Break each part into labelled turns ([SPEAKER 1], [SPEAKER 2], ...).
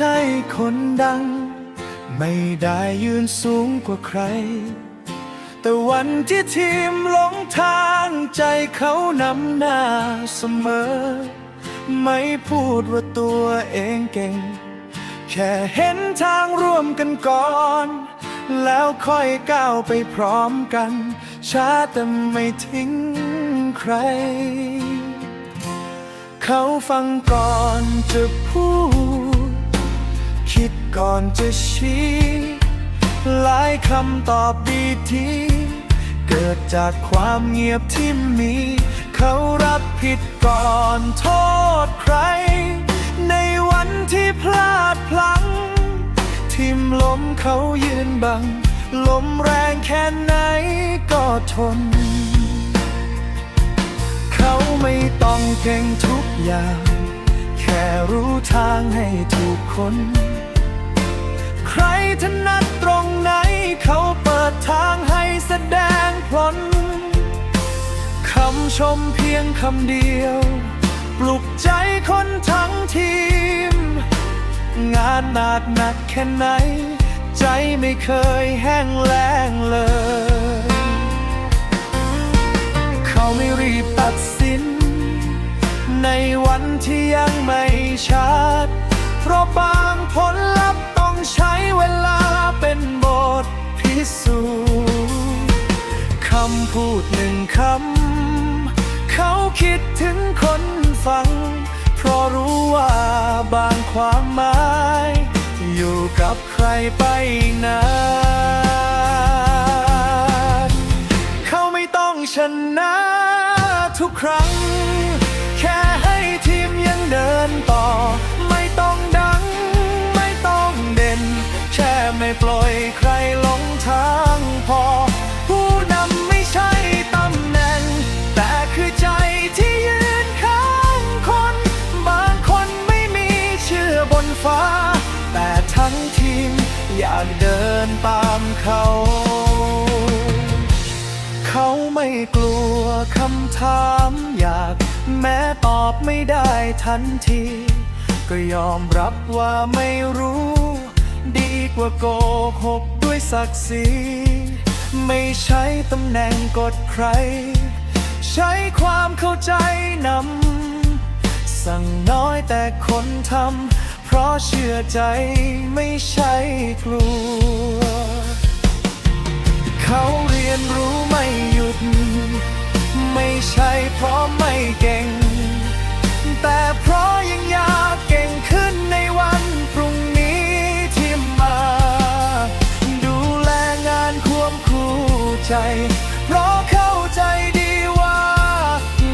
[SPEAKER 1] ใช่คนดัง ไม่ได้ยืนสูงกว่าใคร แต่วันที่ทีมหลงทางใจเขานำหน้าเสมอ ไม่พูดว่าตัวเองเก่ง แค่เห็นทางร่วมกันก่อน แล้วค่อยก้าวไปพร้อมกัน ช้าแต่ไม่ทิ้งใคร เขาฟังก่อนจะพูดคิด ก่อนจะชี้ หลายคำตอบดีทีเกิดจากความเงียบที่มี เขารับผิดก่อนโทษใคร ในวันที่พลาดพลั้ง ทิมลมเขายืนบังลมแรงแค่ไหนก็ทน เขาไม่ต้องเก่งทุกอย่าง แค่รู้ทางให้ถูกคน รถนัดตรงไหน เขาเปิดทางให้แสดงพลนคำชมเพียงคำเดียว ปลุกใจคนทั้งทีม งานหนาดหนักแค่ไหน ใจไม่เคยแห้งแล้งเลย เขาไม่รีบตัดสิน ในวันที่ยังไม่ชัด เพราะบางผลำพูดหนึ่งคำ เขาคิดถึงคนฟัง เพราะรู้ว่าบางความหมาย อยู่กับใครไปนานเขาไม่ต้องชนะทุกครั้ง แต่ทั้งทีมอยากเดินตามเขา เขาไม่กลัวคำถามอยาก แม้ตอบไม่ได้ทันที ก็ยอมรับว่าไม่รู้ ดีกว่าโกหกด้วยศักดิ์ศรีไม่ใช้ตำแหน่งกดใคร ใช้ความเข้าใจนำ สั่งน้อยแต่คนทำ เพราะเชื่อใจไม่ใช่กลัว เขาเรียนรู้ไม่หยุด ไม่ใช่เพราะไม่เก่ง แต่เพราะยังอยากเก่งขึ้นในวันพรุ่งนี้ที่มา ดูแลงานควบคู่ใจ เพราะเข้าใจดีว่า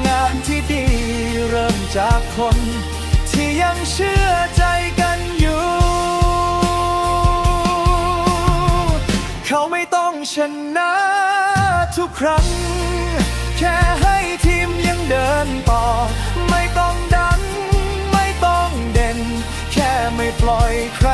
[SPEAKER 1] งานที่ดีเริ่มจากคน ที่ยังเชื่อใจกันอยู่ เขาไม่ต้องชนะทุกครั้ง แค่ให้ทีมยังเดินต่อ ไม่ต้องดัง ไม่ต้องเด่น แค่ไม่ปล่อยใคร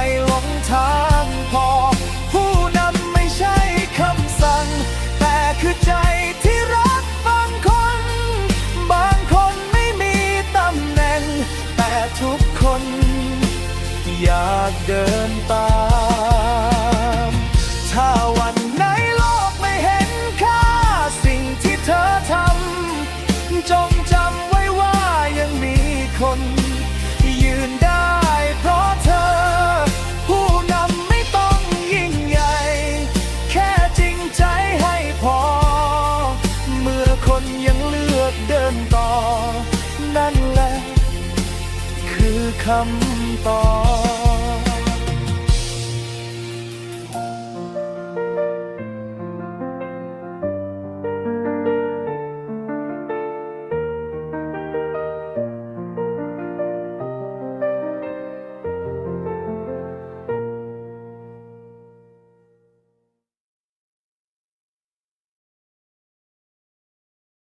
[SPEAKER 1] คำตอบ